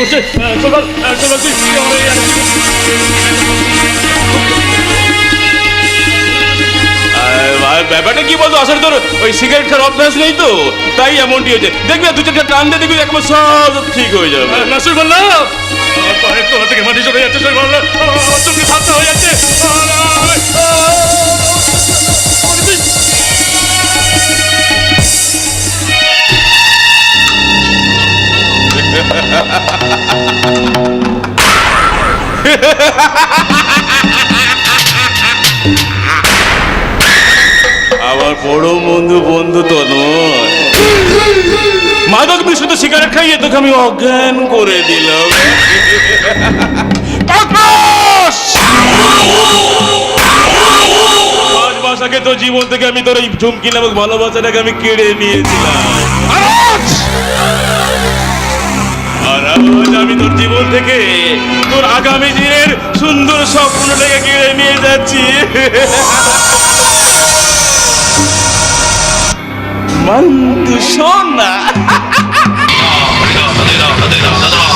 করছে? সকাল ব্যাপারটা কি বলতো আসলে তোর ওই সিগারেট খাওয়ার অভ্যাস নেই তো তাই এমনটি হয়েছে। দেখবি দু চারটা টান দিয়ে দেখবি একবার সব ঠিক হয়ে যাবে। না আমার পায়ের তলা থেকে মাটি চলে যাচ্ছে শুই বললাম চোখে সাতটা হয়ে যাচ্ছে। আমার বড় বন্ধু বন্ধু তো নয়। মাদক মিশ্রিত সিগারেট খাইয়ে তোকে আমি অজ্ঞান করে দিলাম। আগে তোর জীবন থেকে আমি তোর এই ঝুমকি নামক ভালোবাসাটাকে আমি কেড়ে নিয়েছিলাম। আমি তোর জীবন থেকে তোর আগামী দিনের সুন্দর স্বপ্নটাকে কেড়ে নিয়ে যাচ্ছি। শোন না।